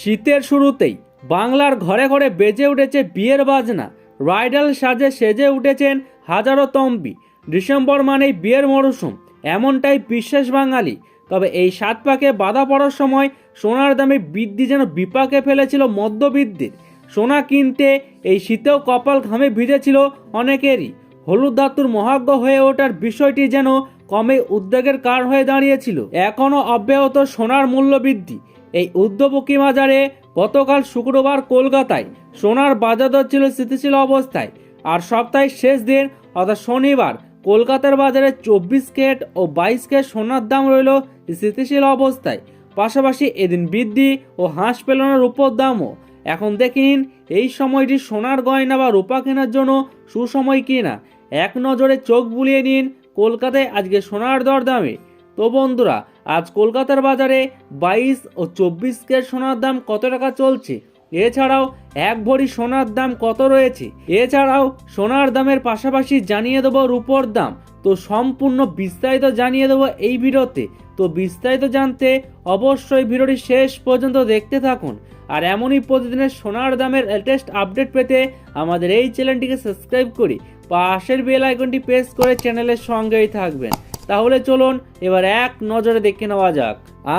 শীতের শুরুতেই বাংলার ঘরে ঘরে বেজে উঠেছে বিয়ের বাজনা। রাইডাল সাজে সেজে উঠেছেন হাজারো তম্বি। ডিসেম্বর মানেই বিয়ের মরশুম, এমনটাই বিশ্বাস বাঙালি। তবে এই সাত পাকে বাধা পড়ার সময় সোনার দামে বৃদ্ধি যেন বিপাকে ফেলেছিল মধ্যবিদ্যির সোনা কিনতে এই শীতেও কপাল ঘামে ভিজেছিল অনেকেরই। হলুদ ধাতুর মহাজ্ঞ হয়ে ওঠার বিষয়টি যেন কমে উদ্বেগের কারণ হয়ে দাঁড়িয়েছিল। এখনও অব্যাহত সোনার মূল্য বৃদ্ধি এই উদ্যোগী বাজারে গতকাল শুক্রবার কলকাতায় সোনার বাজার দর ছিল স্থিতিশীল অবস্থায়। আর সপ্তাহের শেষ দিন, অর্থাৎ শনিবার, কলকাতার বাজারে চব্বিশ কেট ও বাইশ কেট সোনার দাম রইল স্থিতিশীল অবস্থায়। পাশাপাশি এদিন বৃদ্ধি ও হাঁস পেলানোর উপর দামও। এখন দেখিন এই সময়টি সোনার গয়না বা রূপা কেনার জন্য সুসময় কিনা। এক নজরে চোখ বুলিয়ে নিন, কলকাতায় আজকে সোনার দর দামে। তো বন্ধুরা, আজ কলকাতার বাজারে বাইশ ও চব্বিশ ক্যারেট সোনার দাম কত টাকা চলছে? এছাড়াও এক ভরি সোনার দাম কত রয়েছে? এছাড়াও সোনার দামের পাশাপাশি জানিয়ে দেবো রূপোর দাম। তো সম্পূর্ণ বিস্তারিত জানিয়ে দেবো এই ভিডিওতে। তো বিস্তারিত জানতে অবশ্যই ভিডিওটি শেষ পর্যন্ত দেখতে থাকুন। আর এমনই প্রতিদিনের সোনার দামের লেটেস্ট আপডেট পেতে আমাদের এই চ্যানেলটিকে সাবস্ক্রাইব করি পাশের বেল আইকনটি প্রেস করে চ্যানেলের সঙ্গেই থাকবেন। তাহলে চলুন এবার এক নজরে দেখে নেওয়া যাক।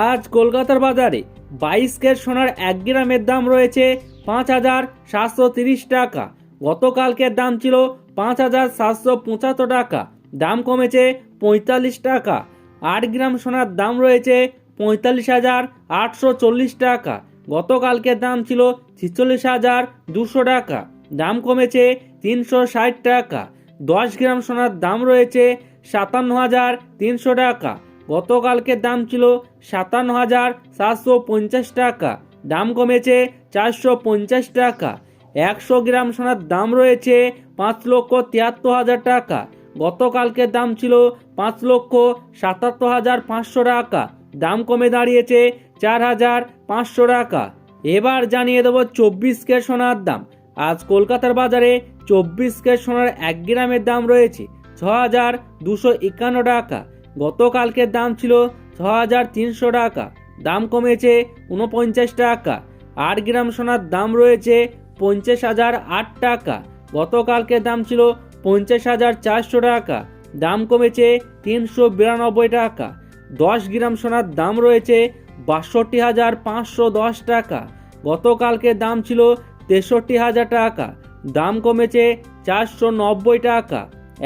আজ কলকাতার বাজারে বাইশ ক্যারেট সোনার এক গ্রামের দাম রয়েছে পাঁচ হাজার সাতশো তিরিশ টাকা। গতকালকের দাম ছিল পাঁচ হাজার সাতশো পঁচাত্তর টাকা। দাম কমেছে পঁয়তাল্লিশ টাকা। আট গ্রাম সোনার দাম রয়েছে পঁয়তাল্লিশ হাজার আটশো চল্লিশ টাকা। গতকালকের দাম ছিল ছিচল্লিশ হাজার দুশো টাকা। দাম কমেছে তিনশো ষাট টাকা। দশ গ্রাম সোনার দাম রয়েছে সাতান্ন হাজার তিনশো টাকা। গতকালকের দাম ছিল সাতান্ন হাজার সাতশো পঞ্চাশ টাকা। দাম কমেছে চারশো পঞ্চাশ টাকা। একশো গ্রাম সোনার দাম রয়েছে পাঁচ লক্ষ তিয়াত্তর হাজার টাকা। গতকালকের দাম ছিল পাঁচ লক্ষ সাতাত্তর হাজার পাঁচশো টাকা। দাম কমে দাঁড়িয়েছে চার হাজার পাঁচশো টাকা। এবার জানিয়ে দেবো চব্বিশ কে সোনার দাম। আজ কলকাতার বাজারে চব্বিশ কে সোনার এক গ্রামের দাম রয়েছে ছ হাজার দুশো একান্ন টাকা। গতকালকের দাম ছিল ছ হাজার তিনশো টাকা। দাম কমেছে উনপঞ্চাশ টাকা। আট গ্রাম সোনার দাম রয়েছে পঞ্চাশ হাজার আট টাকা। গতকালকের দাম ছিল পঞ্চাশ হাজার চারশো টাকা। দাম কমেছে তিনশো বিরানব্বই টাকা। দশ গ্রাম সোনার দাম রয়েছে বাষট্টি হাজার পাঁচশো দশ টাকা। গতকালকের দাম ছিল তেষট্টি হাজার টাকা। দাম কমেছে চারশো নব্বই টাকা।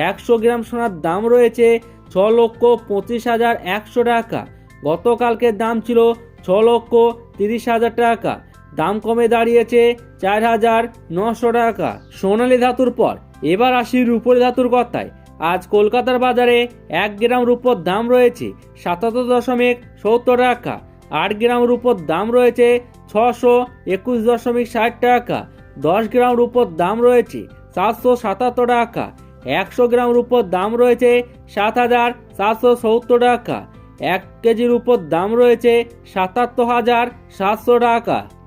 একশো গ্রাম সোনার দাম রয়েছে ছ লক্ষ পঁচিশ হাজার একশো টাকা। গতকালকের দাম ছিল ছ লক্ষ তিরিশ হাজার টাকা। দাম কমে দাঁড়িয়েছে চার হাজার নশো টাকা। সোনালী ধাতুর পর, এবার আসি রূপোর ধাতুর কথায়। আজ কলকাতার বাজারে এক গ্রাম রূপোর দাম রয়েছে সাতাত্তর দশমিক সত্তর টাকা। আট গ্রাম রূপোর দাম রয়েছে ছশো একুশ দশমিক ষাট টাকা। দশ গ্রাম রূপোর দাম রয়েছে সাতশো সাতাত্তর টাকা। একশো গ্রাম রূপোর দাম রয়েছে সাত হাজার সাতশো সত্তর টাকা। এক কেজির উপর দাম রয়েছে সাতাত্তর হাজার সাতশো টাকা।